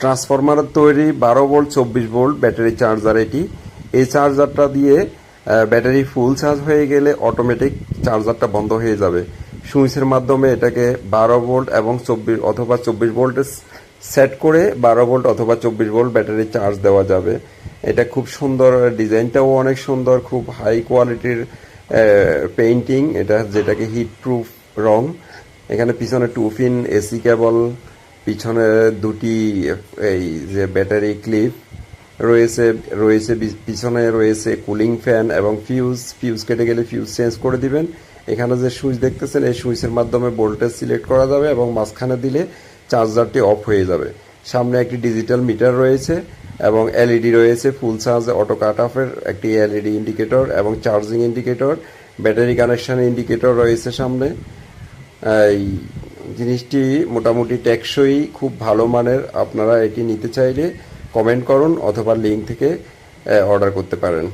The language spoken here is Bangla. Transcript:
ট্রান্সফরমারের তৈরি বারো ভোল্ট, চব্বিশ ভোল্ট ব্যাটারি চার্জার এটি। এই চার্জারটা দিয়ে ব্যাটারি ফুল চার্জ হয়ে গেলে অটোমেটিক চার্জারটা বন্ধ হয়ে যাবে। সুইচের মাধ্যমে এটাকে বারো ভোল্ট এবং চব্বিশ অথবা চব্বিশ ভোল্টে সেট করে বারো ভোল্ট অথবা চব্বিশ ভোল্ট ব্যাটারি চার্জ দেওয়া যাবে। এটা খুব সুন্দর ডিজাইনটাও অনেক সুন্দর, খুব হাই কোয়ালিটির পেইন্টিং। এটা যেটাকে হিট প্রুফ রং। এখানে পিছনে টু পিন এসি কেবল পিছনে দুটি, এই যে ব্যাটারি ক্লিপ রয়েছে রয়েছে পিছনে রয়েছে কুলিং ফ্যান এবং ফিউজ ফিউজ কেটে গেলে ফিউজ চেঞ্জ করে দিবেন। এখানে যে সুইচ দেখতেছেন, এই সুইচের মাধ্যমে ভোল্টেজ সিলেক্ট করা যাবে এবং মাঝখানে দিলে চার্জারটি অফ হয়ে যাবে। সামনে একটি ডিজিটাল মিটার রয়েছে এবং এলইডি রয়েছে, ফুল চার্জ অটো কাট অফের একটি এলইডি ইন্ডিকেটর এবং charging indicator, battery connection indicator রয়েছে সামনে। এই জিনিসটি মোটামুটি টেকসই, খুব ভালো মানের, আপনারা এটি নিতে চাইলে কমেন্ট করুন অথবা লিঙ্ক থেকে অর্ডার করতে পারেন।